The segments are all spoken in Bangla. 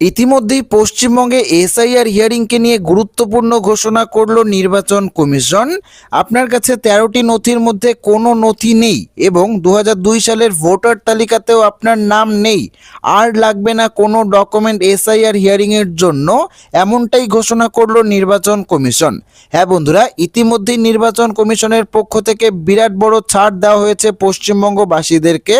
ইতিমধ্যেই পশ্চিমবঙ্গে এসআইআর হিয়ারিংকে নিয়ে গুরুত্বপূর্ণ ঘোষণা করল নির্বাচন কমিশন। আপনার কাছে তেরোটি নথির মধ্যে কোনো নথি নেই এবং দু হাজার দুই সালের ভোটার তালিকাতেও আপনার নাম নেই। আর লাগবে না কোনো ডকুমেন্ট এসআইআর হিয়ারিংয়ের জন্য, এমনটাই ঘোষণা করল নির্বাচন কমিশন। হ্যাঁ বন্ধুরা, ইতিমধ্যেই নির্বাচন কমিশনের পক্ষ থেকে বিরাট বড় ছাড় দেওয়া হয়েছে পশ্চিমবঙ্গবাসীদেরকে,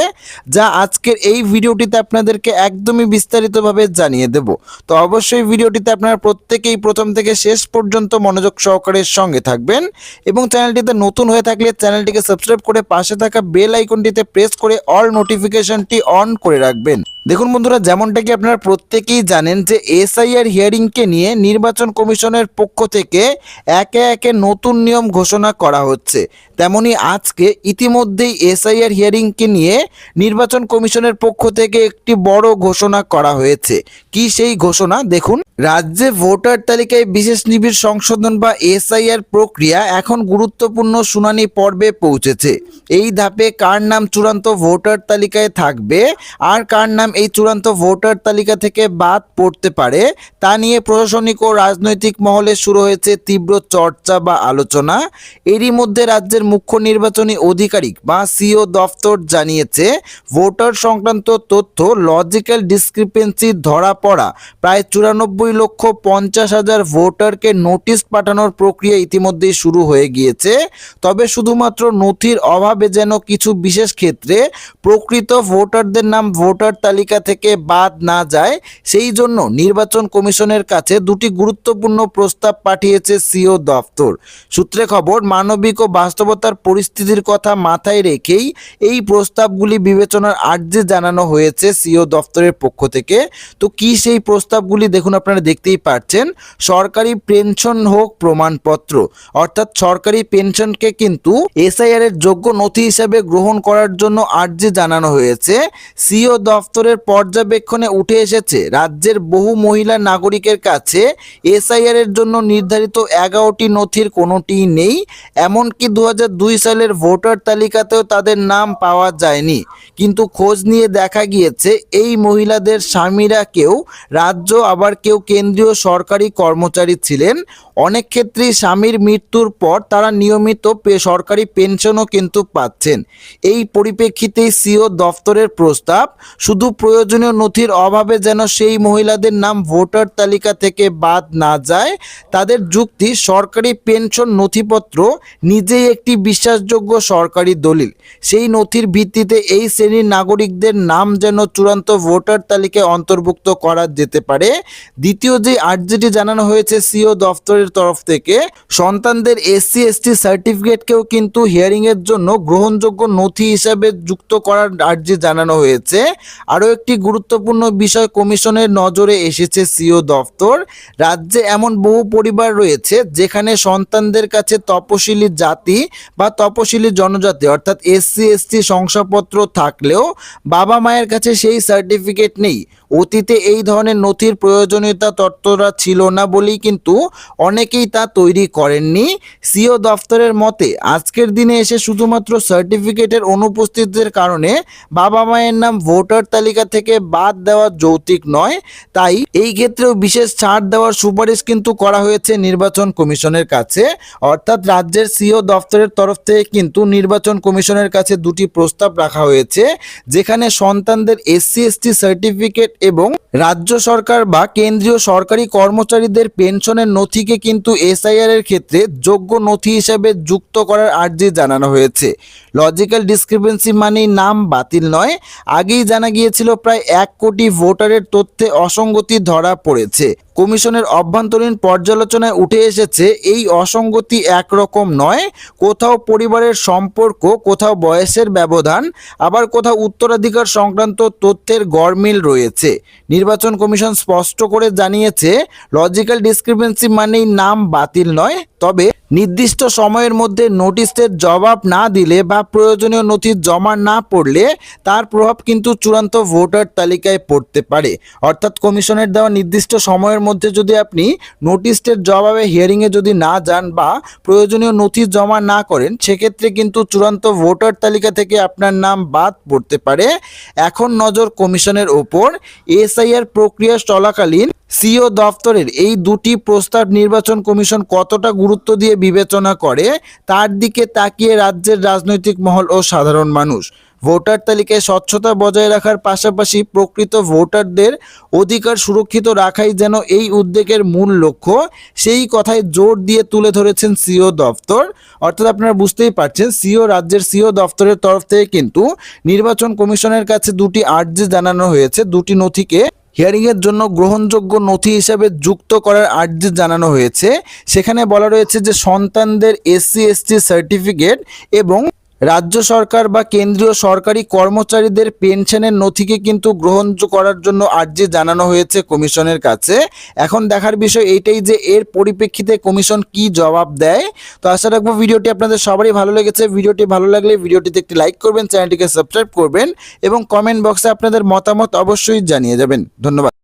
যা আজকের এই ভিডিওটিতে আপনাদেরকে একদমই বিস্তারিতভাবে জানিয়ে দেব। তো অবশ্যই ভিডিওটিতে আপনারা প্রত্যেকেই প্রথম থেকে শেষ পর্যন্ত মনোযোগ সহকারের সঙ্গে থাকবেন এবং চ্যানেলটিতে নতুন হয়ে থাকলে চ্যানেলটিকে সাবস্ক্রাইব করে পাশে থাকা বেল আইকনটিতে প্রেস করে অল নোটিফিকেশনটি অন করে রাখবেন। দেখুন বন্ধুরা, যেমনটা কি আপনারা প্রত্যেকেই জানেন যে এসআইআর হিয়ারিংকে নিয়ে নির্বাচন কমিশনের পক্ষ থেকে একে একে নতুন নিয়ম ঘোষণা করা হচ্ছে। তেমনি আজকে ইতিমধ্যেই এসআইআর হিয়ারিংকে নিয়ে নির্বাচন কমিশনের পক্ষ থেকে একটি বড় ঘোষণা করা হয়েছে। কি সেই ঘোষণা? দেখুন, রাজ্যে ভোটার তালিকায় বিশেষ নিবিড় সংশোধন বা এসআইআর প্রক্রিয়া এখন গুরুত্বপূর্ণ শুনানি পর্বে পৌঁছেছে। এই ধাপে কার নাম চূড়ান্ত ভোটার তালিকায় থাকবে আর কার নাম এই চূড়ান্ত ভোটার তালিকা থেকে বাদ পড়তে পারে। তা নিয়ে প্রশাসনিক ও রাজনৈতিক মহলে শুরু হয়েছে তীব্র চর্চা বা আলোচনা। এরই মধ্যে রাজ্যের মুখ্য নির্বাচনী আধিকারিক বা সিও দফতর জানিয়েছে, ভোটার সংক্রান্ত তথ্য, লজিক্যাল ডিসক্রিপেন্সি ধরা পড়া। প্রায় চুরানব্বই লক্ষ পঞ্চাশ হাজার ভোটারকে নোটিশ পাঠানোর প্রক্রিয়া ইতিমধ্যেই শুরু হয়ে গিয়েছে। তবে শুধুমাত্র নথির অভাবে যেন কিছু বিশেষ ক্ষেত্রে প্রকৃত ভোটারদের নাম ভোটার তালিকা থেকে বাদ না যায়, সেই জন্য নির্বাচন কমিশনের কাছে দুটি গুরুত্বপূর্ণ প্রস্তাব পাঠিয়েছে সিও দফতর। সূত্রে খবর, মানবিক ও বাস্তবতার পরিস্থিতির কথা মাথায় রেখেই এই প্রস্তাবগুলি বিবেচনার আর্জি জানানো হয়েছে সিও দফতরের পক্ষ থেকে। তো কি সেই প্রস্তাবগুলি দেখুন আপনারা দেখতেই পাচ্ছেন সরকারি পেনশন হোক প্রমাণপত্র। অর্থাৎ সরকারি পেনশনকে কিন্তু এসআইআর এর যোগ্য নথি হিসেবে গ্রহণ করার জন্য আর্জি জানানো হয়েছে সিও দফতরের পর্যবেক্ষণে উঠে এসেছে, রাজ্যের বহু মহিলা নাগরিকের কাছে এসআইআর এর জন্য নির্ধারিত এগারোটি নথির কোনোটিই নেই, এমনকি দু সালের ভোটার তালিকাতেও তাদের নাম পাওয়া যায়নি। কিন্তু খোঁজ নিয়ে দেখা গিয়েছে, এই মহিলাদের স্বামীরা কেউ, রাজ্য আবার কেউ কেন্দ্রীয় সরকারি কর্মচারী ছিলেন অনেক ক্ষেত্রেই স্বামীর মৃত্যুর পর তারা নিয়মিত সরকারি পেনশনও কিন্তু পাচ্ছেন। এই পরিপ্রেক্ষিতেই সিও দফতরের প্রস্তাব, শুধু প্রয়োজনীয় নথির অভাবে যেন সেই মহিলাদের নাম ভোটার তালিকা থেকে বাদ না যায়, তাদের যুক্তি সরকারি পেনশন নথিপত্র নিজেই একটি বিশ্বাসযোগ্য সরকারি দলিল। সেই নথির ভিত্তিতে এই শ্রেণির নাগরিকদের নাম যেন চূড়ান্ত ভোটার তালিকায় অন্তর্ভুক্ত করা যেতে পারে। দ্বিতীয় যে আর্জিটি জানানো হয়েছে সিও দফতরের তরফ থেকে সন্তানদের এসসি এসটি সার্টিফিকেটকেও কিন্তু হিয়ারিংয়ের জন্য গ্রহণযোগ্য নথি হিসাবে যুক্ত করার আর্জি জানানো হয়েছে। আরও একটি গুরুত্বপূর্ণ বিষয় কমিশনের নজরে এসেছে সিও দফতর। রাজ্যে এমন বহু পরিবার রয়েছে যেখানে সন্তানদের কাছে তপশিলি জাতি বা তপশিলি জনজাতি অর্থাৎ এসসি এসটি শংসাপত্র থাকলেও বাবা মায়ের কাছে সেই সার্টিফিকেট নেই। অতীতে এই ধরনের নথির প্রয়োজনীয়তা তত্ত্বরা ছিল না বলেই কিন্তু অনেকেই তা তৈরি করেননি। সিও দফতরের মতে, আজকের দিনে এসে শুধুমাত্র সার্টিফিকেটের অনুপস্থিতির কারণে বাবা মায়ের নাম ভোটার তালিকা থেকে বাদ দেওয়া যৌক্তিক নয়। তাই এই ক্ষেত্রেও বিশেষ ছাড় দেওয়ার সুপারিশ কিন্তু করা হয়েছে নির্বাচন কমিশনের কাছে। অর্থাৎ রাজ্যের সিও দফতরের তরফ থেকে কিন্তু নির্বাচন কমিশনের কাছে দুটি প্রস্তাব রাখা হয়েছে, যেখানে সন্তানদের এসসি, এসটি সার্টিফিকেট এবং রাজ্য সরকার বা কেন্দ্রীয় সরকারি কর্মচারীদের পেনশনের নথিকে কিন্তু এসআইআর এর ক্ষেত্রে যোগ্য নথি হিসেবে যুক্ত করার আর্জি জানানো হয়েছে। লজিক্যাল ডিসক্রিপেন্সি মানেই নাম বাতিল নয়। আগেই জানা গিয়েছিল প্রায় এক কোটি ভোটারের তথ্যে অসঙ্গতি ধরা পড়েছে। কমিশনের অভ্যন্তরীণ পর্যালোচনায় উঠে এসেছে, এই অসঙ্গতি একরকম নয়। কোথাও পরিবারের সম্পর্ক, কোথাও বয়সের ব্যবধান, আবার কোথাও উত্তরাধিকার সংক্রান্ত তথ্যের গড়মিল রয়েছে। নির্বাচন কমিশন স্পষ্ট করে জানিয়েছে, লজিক্যাল ডিসক্রিপেন্সি মানেই নাম বাতিল নয়, তবে নির্দিষ্ট সময়ের মধ্যে নোটিশের জবাব না দিলে বা প্রয়োজনীয় নথি জমা না পড়লে তার প্রভাব কিন্তু চূড়ান্ত ভোটার তালিকায় পড়তে পারে। অর্থাৎ কমিশনের দেওয়া নির্দিষ্ট সময়ের মধ্যে যদি আপনি নোটিশের জবাবে হিয়ারিংয়ে যদি না যান বা প্রয়োজনীয় নথি জমা না করেন, সেক্ষেত্রে কিন্তু চূড়ান্ত ভোটার তালিকা থেকে আপনার নাম বাদ পড়তে পারে। এখন নজর কমিশনের ওপর। এসআইআর প্রক্রিয়া চলাকালীন সিও দফতরের এই দুটি প্রস্তাব নির্বাচন কমিশন কতটা গুরুত্ব দিয়ে বিবেচনা করে, তার দিকে তাকিয়ে রাজ্যের রাজনৈতিক মহল ও সাধারণ মানুষ। ভোটার তালিকায় স্বচ্ছতা বজায় রাখার পাশাপাশি প্রকৃত ভোটারদের অধিকার সুরক্ষিত রাখাই যেন এই উদ্যোগের মূল লক্ষ্য, সেই কথায় জোর দিয়ে তুলে ধরেছেন সিও দফতর। অর্থাৎ আপনারা বুঝতেই পারছেন, সিও রাজ্যের সিও দফতরের তরফ থেকে কিন্তু নির্বাচন কমিশনের কাছে দুটি আর্জি জানানো হয়েছে, দুটি নথিকে হিয়ারিংয়ের জন্য গ্রহণযোগ্য নথি হিসেবে যুক্ত করার আর্জি জানানো হয়েছে। সেখানে বলা রয়েছে যে সন্তানদের এসসি, এসটি সার্টিফিকেট এবং রাজ্য সরকার বা কেন্দ্রীয় সরকারি কর্মচারীদের পেনশনের নথিকে কিন্তু গ্রহণ করার জন্য আর্জি জানানো হয়েছে কমিশনের কাছে। এখন দেখার বিষয় এইটাই যে এর পরিপ্রেক্ষিতে কমিশন কি জবাব দেয়। তো আশা রাখব ভিডিওটি আপনাদের সবারই ভালো লেগেছে। ভিডিওটি ভালো লাগলে ভিডিওটিতে একটি লাইক করবেন, চ্যানেলটিকে সাবস্ক্রাইব করবেন এবং কমেন্ট বক্সে আপনাদের মতামত অবশ্যই জানিয়ে যাবেন। ধন্যবাদ।